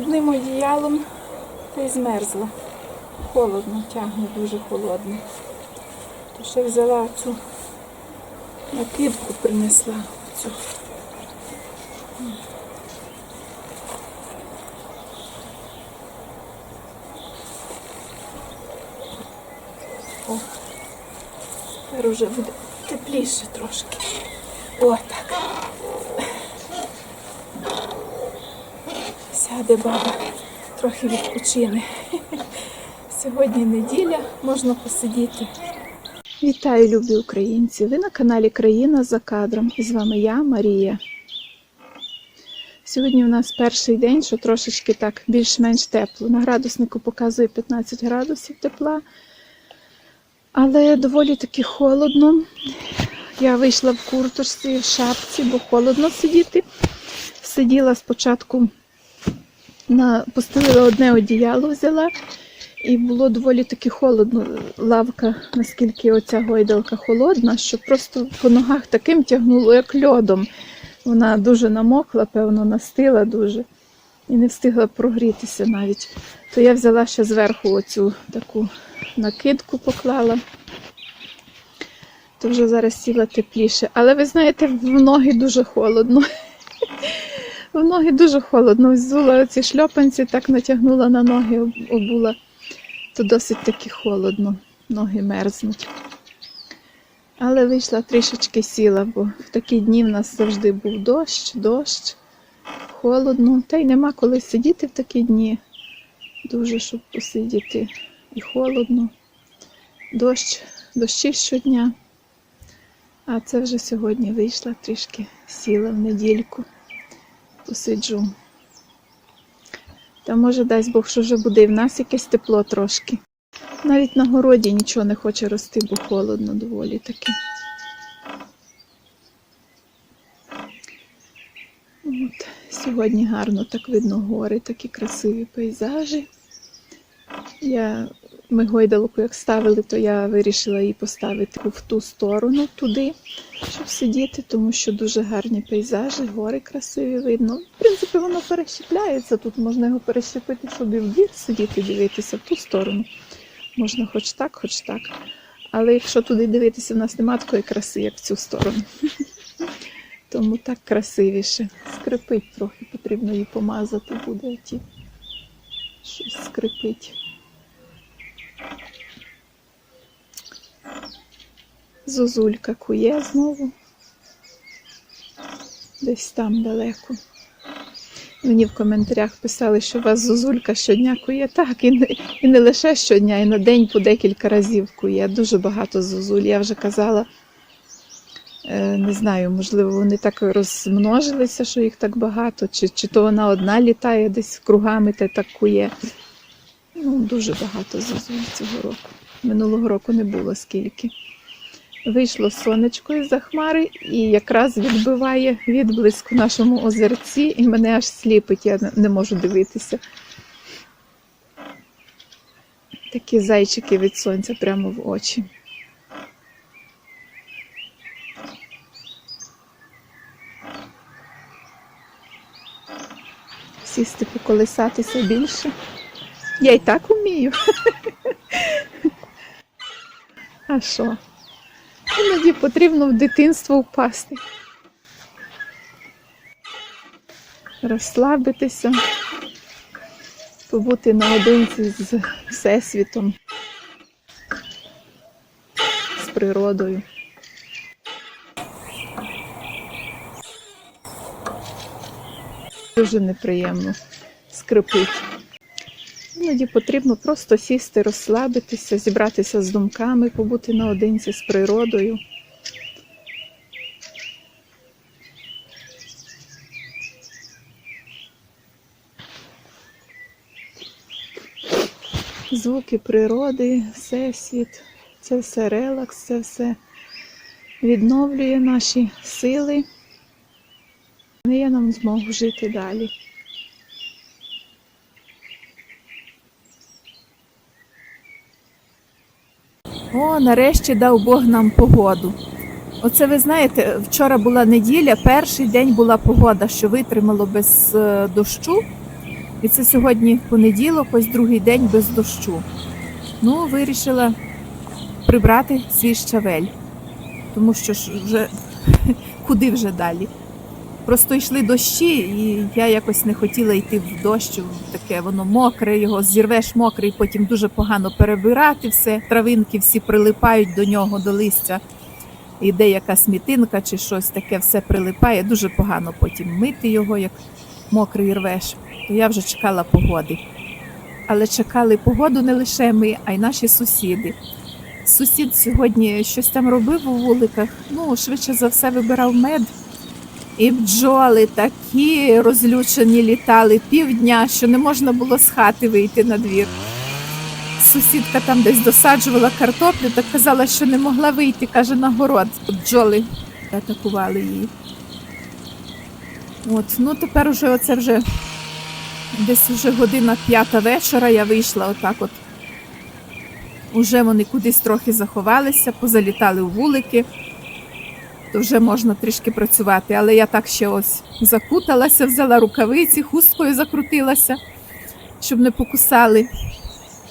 одним одіялом та й змерзла. Холодно, тягне дуже холодно. То ще взяла цю накидку принесла. Цю. О, тепер вже буде тепліше трошки. О, так. Сяде баба, трохи відпочине. Сьогодні неділя, можна посидіти. Вітаю, любі українці! Ви на каналі Країна за кадром. І з вами я, Марія. Сьогодні у нас перший день, що трошечки так більш-менш тепло. На градуснику показує 15 градусів тепла, але доволі таки холодно. Я вийшла в курточці, в шапці, бо холодно сидіти. Сиділа спочатку на постелила одне одіяло, взяла, і було доволі таки холодно. Лавка, наскільки оця гойдалка холодна, що просто по ногах таким тягнуло, як льодом. Вона дуже намокла, певно, настила дуже і не встигла прогрітися навіть. То я взяла ще зверху оцю таку накидку поклала. То вже зараз сіла тепліше. Але ви знаєте, в ноги дуже холодно. В ноги дуже холодно. Взула ці шльопанці, так натягнула на ноги, обула. То досить таки холодно, ноги мерзнуть. Але вийшла трішечки сіла, бо в такі дні в нас завжди був дощ, дощ, холодно. Та й нема коли сидіти в такі дні. Дуже, щоб посидіти. І холодно. Дощ, дощі щодня. А це вже сьогодні вийшла трішки сіла в недільку посиджу. Та може дасть Бог, що вже буде і в нас якесь тепло трошки. Навіть на городі нічого не хоче рости, бо холодно доволі таки. От, сьогодні гарно так видно гори, такі красиві пейзажі. Я, ми гойдалку як ставили, то я вирішила її поставити в ту сторону, туди, щоб сидіти, тому що дуже гарні пейзажі, гори красиві видно. В принципі, воно перещепляється. Тут можна його перещепити, щоб і в двір сидіти, дивитися в ту сторону. Можна хоч так, хоч так. Але якщо туди дивитися, в нас немає такої краси, як в цю сторону. Тому так красивіше. Скрипить трохи, потрібно її помазати буде. Щось скрипить. Зозулька кує знову. Десь там далеко. Мені в коментарях писали, що у вас зозулька щодня кує. Так, і не, і не лише щодня, і на день по декілька разів кує. Дуже багато зозуль. Я вже казала, е, не знаю, можливо, вони так розмножилися, що їх так багато, чи, чи то вона одна літає десь кругами та так кує. Ну, дуже багато зозуль цього року. Минулого року не було скільки. Вийшло сонечко із-за хмари і якраз відбиває відблиск в нашому озерці, і мене аж сліпить, я не- не можу дивитися. Такі зайчики від сонця прямо в очі. Сісти поколисатися більше. Я й так вмію. А що? Іноді потрібно в дитинство впасти. Розслабитися, побути наодинці з Всесвітом, з природою. Дуже неприємно скрипить. Іноді потрібно просто сісти, розслабитися, зібратися з думками, побути наодинці з природою. Звуки природи, всесвіт, це все релакс, це все відновлює наші сили, дає нам змогу жити далі. О, нарешті дав Бог нам погоду. Оце ви знаєте, вчора була неділя, перший день була погода, що витримало без е, дощу. І це сьогодні понеділок, ось другий день без дощу. Ну, вирішила прибрати свій щавель, тому що ж вже куди вже далі. Просто йшли дощі, і я якось не хотіла йти в дощ, таке воно мокре, його зірвеш мокрий, потім дуже погано перебирати все. Травинки всі прилипають до нього, до листя. Іде якась мітинка чи щось таке, все прилипає. Дуже погано потім мити його, як мокрий рвеш. То я вже чекала погоди. Але чекали погоду не лише ми, а й наші сусіди. Сусід сьогодні щось там робив у вуликах, ну, швидше за все, вибирав мед. І бджоли такі розлючені літали півдня, що не можна було з хати вийти на двір. Сусідка там десь досаджувала картоплю, так казала, що не могла вийти, каже, на город. Бджоли атакували її. От, ну тепер уже оце вже десь вже година п'ята вечора я вийшла отак от. Уже вони кудись трохи заховалися, позалітали у вулики то вже можна трішки працювати. Але я так ще ось закуталася, взяла рукавиці, хусткою закрутилася, щоб не покусали.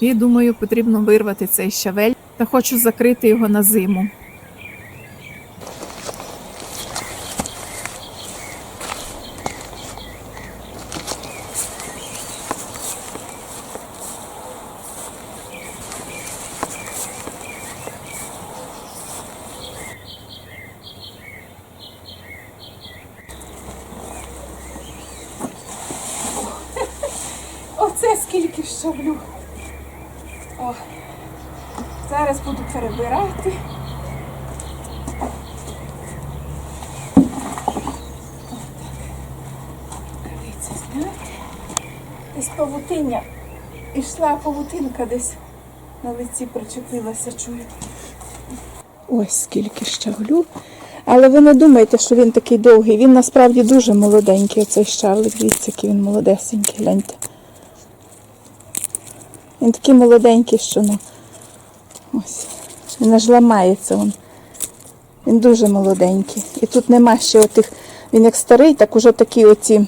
І думаю, потрібно вирвати цей щавель та хочу закрити його на зиму. Оце скільки. О, зараз буду перебирати. Рукавиці зняти. Десь павутиння. Ішла павутинка десь на лиці причепилася, чую. Ось скільки щавлю. Але ви не думайте, що він такий довгий. Він насправді дуже молоденький, оцей щавлик. Дивіться, який він молодесенький, гляньте. Він такий молоденький, що ну. Ось. Він аж ламається. Він, він дуже молоденький. І тут нема ще отих. Він як старий, так уже такі оці.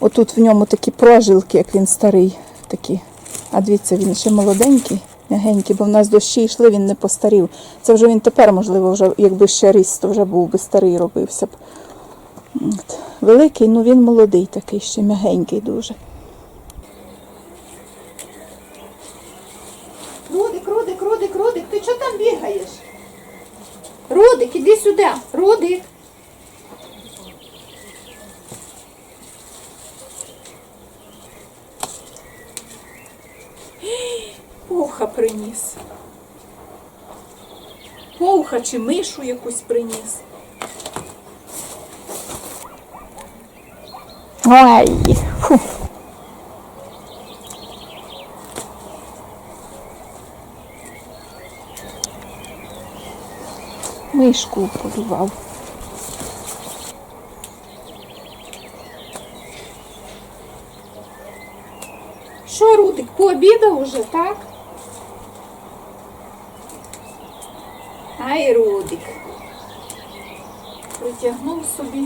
Отут в ньому такі прожилки, як він старий. Такі. А дивіться, він ще молоденький, м'ягенький, бо в нас дощі йшли, він не постарів. Це вже він тепер, можливо, вже, якби ще ріс, то вже був би старий робився б. От. Великий, ну він молодий такий, ще м'ягенький дуже. Рудик, Рудик, Рудик, Рудик, ти чого там бігаєш? Рудик, іди сюди, Рудик. Пуха приніс. Пуха чи мишу якусь приніс. Ой, фу. Мишку полював. Що, Рудик, пообідав уже, так? Ай, Рудик. Притягнув собі.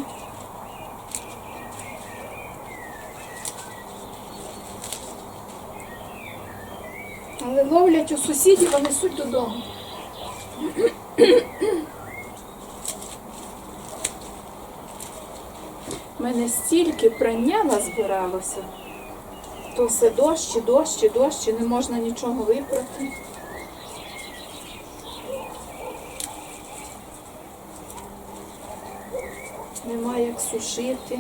Але ловлять у сусідів, а несуть додому. Мене стільки прання назбиралося. То все дощ, і дощ, і дощ, і не можна нічого випрати. Нема як сушити.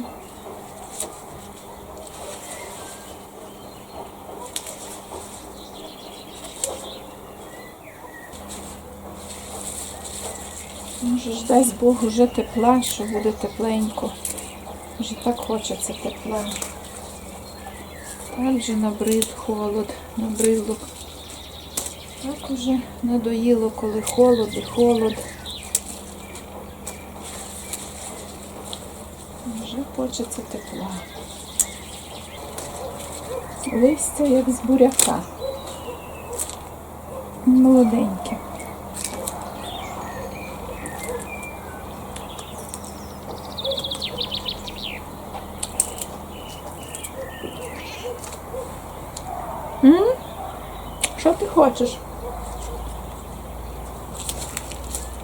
Може ж дасть Бог уже тепла, що буде тепленько. Вже так хочеться тепла. Так же набрид холод, набридло. Так уже надоїло, коли холод і холод. Вже хочеться тепла. Листя як з буряка. Молоденьке. Хочеш?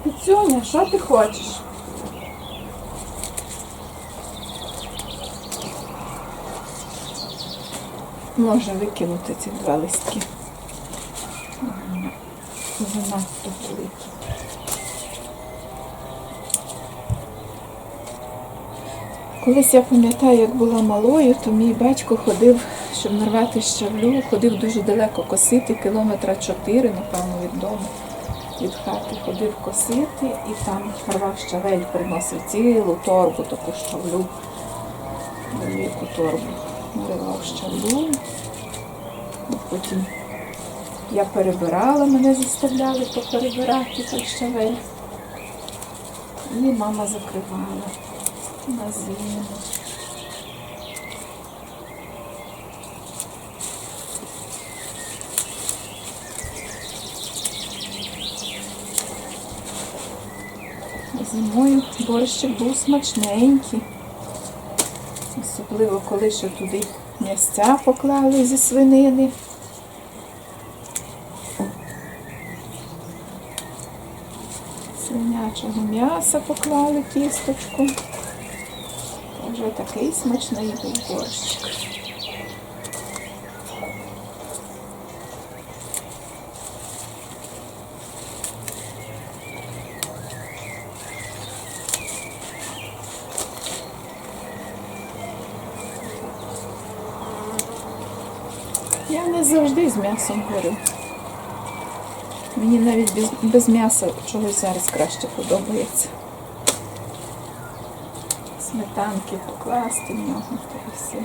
Піцюня, що ти хочеш? Може викинути ці два листки. Занадто великі. Колись я пам'ятаю, як була малою, то мій батько ходив, щоб нарвати щавлю, ходив дуже далеко косити, кілометра чотири, напевно, від дому, від хати. Ходив косити і там рвав щавель, приносив цілу торбу, таку щавлю, велику торбу. Наривав щавлю. Потім я перебирала, мене заставляли поперебирати той щавель. І мама закривала на зиму. Зимою борщик був смачненький. Особливо, коли ще туди м'ясця поклали зі свинини. Свинячого м'яса поклали кісточку. Вже такий смачний був борщик. Я не завжди з м'ясом горю. Мені навіть без, без м'яса чогось зараз краще подобається. Сметанки покласти в нього та і все.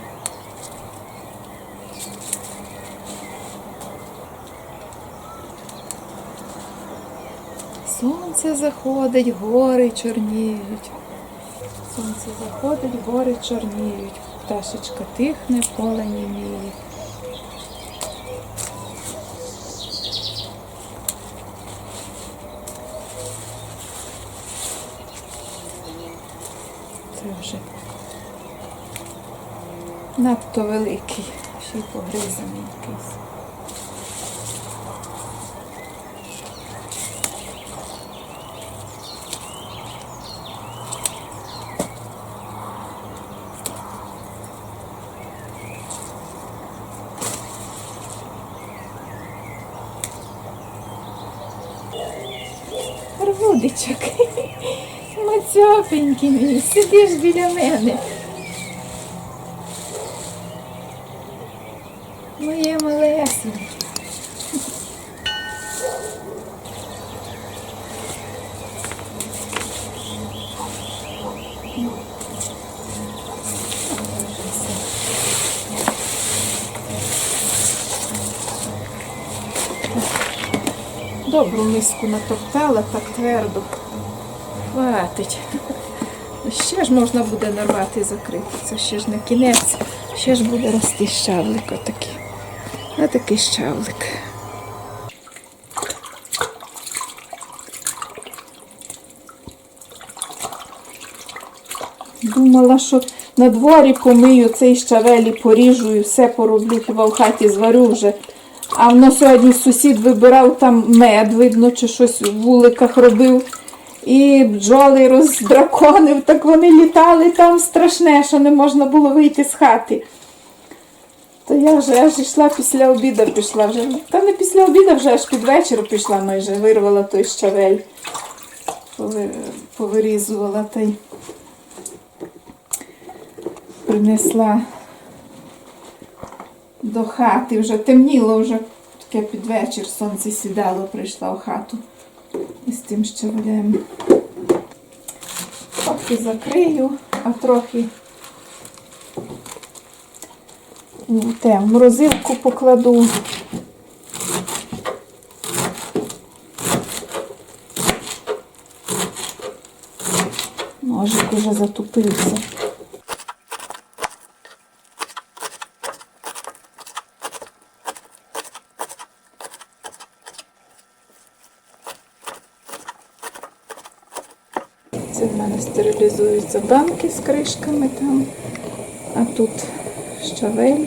Сонце заходить, гори чорніють. Сонце заходить, гори чорніють. Пташечка тихне, поле німіє. Це вже надто великий, ще й погризаний якийсь. Рудичок, мацьопенький мій, сидиш біля мене. Добру миску натоптала так твердо. Хватить. Ще ж можна буде нарвати і закрити. Це ще ж не кінець, ще ж буде рости щавлик отакий. Отакий щавлик. Думала, що на дворі помию цей щавель і поріжу і все пороблю, хіба в хаті зварю вже. А воно сьогодні сусід вибирав там мед, видно, чи щось в вуликах робив. І бджоли роздраконив, так вони літали там страшне, що не можна було вийти з хати. То я вже аж йшла після обіду, пішла вже. Та не після обіду, вже аж під вечір пішла майже, вирвала той щавель, повирізувала та й принесла до хати. Вже темніло, вже таке під вечір сонце сідало, прийшла в хату із тим щавелем. Трохи закрию, а трохи те, в морозилку покладу. Ножик уже затупився. Це в мене стерилізуються банки з кришками там, а тут щавель.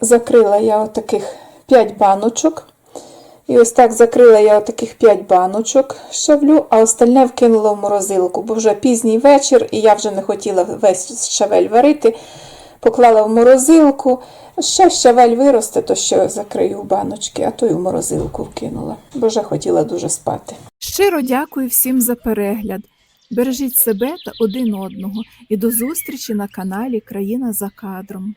Закрила я отаких 5 баночок. І ось так закрила я отаких 5 баночок щавлю, а остальне вкинула в морозилку, бо вже пізній вечір, і я вже не хотіла весь щавель варити. Поклала в морозилку. Ще щавель виросте, то ще закрию в баночки, а то й в морозилку вкинула, бо вже хотіла дуже спати. Щиро дякую всім за перегляд. Бережіть себе та один одного і до зустрічі на каналі Країна за кадром.